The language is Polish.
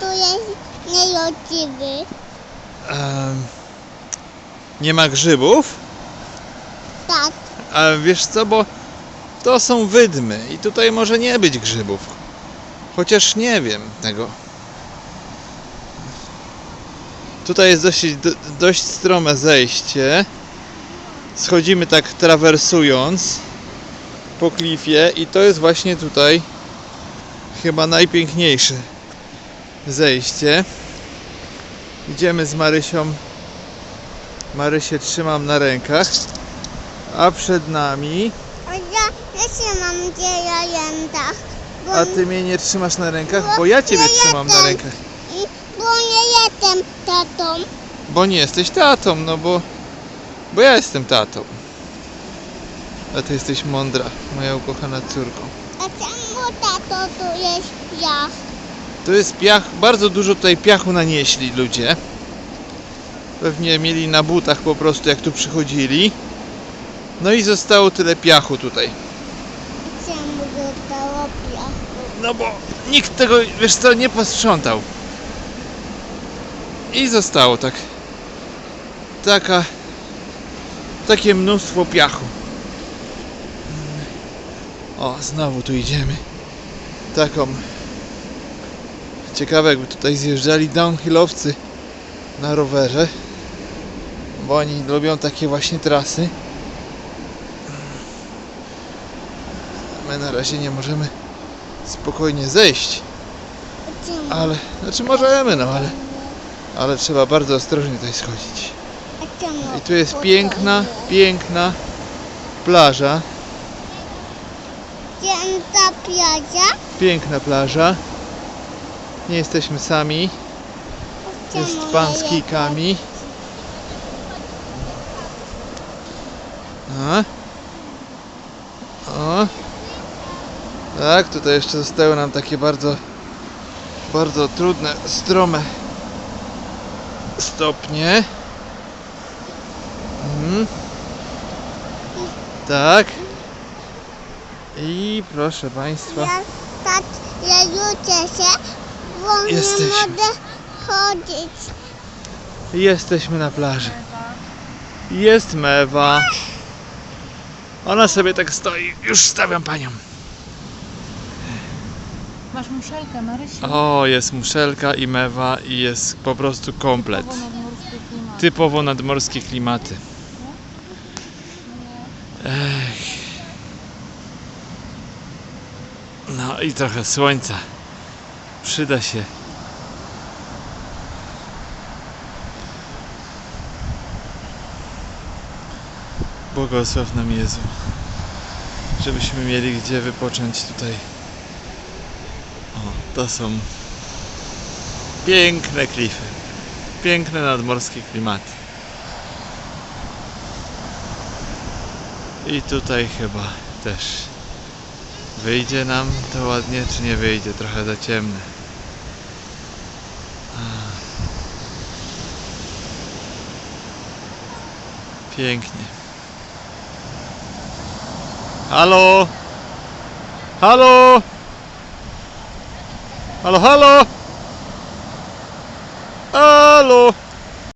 tu jest niejodziwy. Em, nie ma grzybów? Tak, A wiesz co, bo to są wydmy i tutaj może nie być grzybów. Chociaż nie wiem tego. Tutaj jest dość, do- dość strome zejście. Schodzimy tak trawersując po klifie i to jest właśnie tutaj chyba najpiękniejsze zejście. Idziemy z Marysią. Marysię trzymam na rękach. A przed nami. a ja, ja się mam. Bo, A ty mnie nie trzymasz na rękach? Bo ja ciebie Ja trzymam na rękach. i- bo nie jestem tatą. Bo nie jesteś tatą, no bo. Bo ja jestem tatą. A ty jesteś mądra, moja ukochana córko. A czemu tato tu jest ja? To jest piach, bardzo dużo tutaj piachu nanieśli ludzie. Pewnie mieli na butach po prostu jak tu przychodzili. No i zostało tyle piachu tutaj. Czemu zostało piachu? No bo nikt tego, wiesz co, nie posprzątał. I zostało tak. Taka. Takie mnóstwo piachu. O, znowu tu idziemy. Taką. Ciekawe, jakby tutaj zjeżdżali downhillowcy na rowerze. Bo oni lubią takie właśnie trasy. My na razie nie możemy spokojnie zejść. Ale, znaczy możemy, no ale, ale trzeba bardzo ostrożnie tutaj schodzić. I tu jest piękna, piękna plaża. Piękna plaża? Piękna plaża. Nie jesteśmy sami. Jest pan z kijkami. A? O. Tak, tutaj jeszcze zostały nam takie bardzo, bardzo trudne, strome stopnie. Mhm. Tak. I proszę Państwa, Ja, tak, ja się, bo Jesteśmy. nie mogę chodzić. jesteśmy na plaży. Jest mewa. Ona sobie tak stoi. Już stawiam panią. Masz muszelkę, Marysia. O, jest muszelka i mewa i jest po prostu komplet. Typowo nadmorskie klimaty. Typowo nadmorskie klimaty. Ech. No i trochę słońca. Przyda się. Błogosław nam Jezu. Żebyśmy mieli gdzie wypocząć tutaj. O, to są piękne klify. Piękne nadmorskie klimaty. I tutaj chyba też wyjdzie nam to ładnie, czy nie wyjdzie? Trochę za ciemne. Pięknie. Halo! Halo! Halo, halo!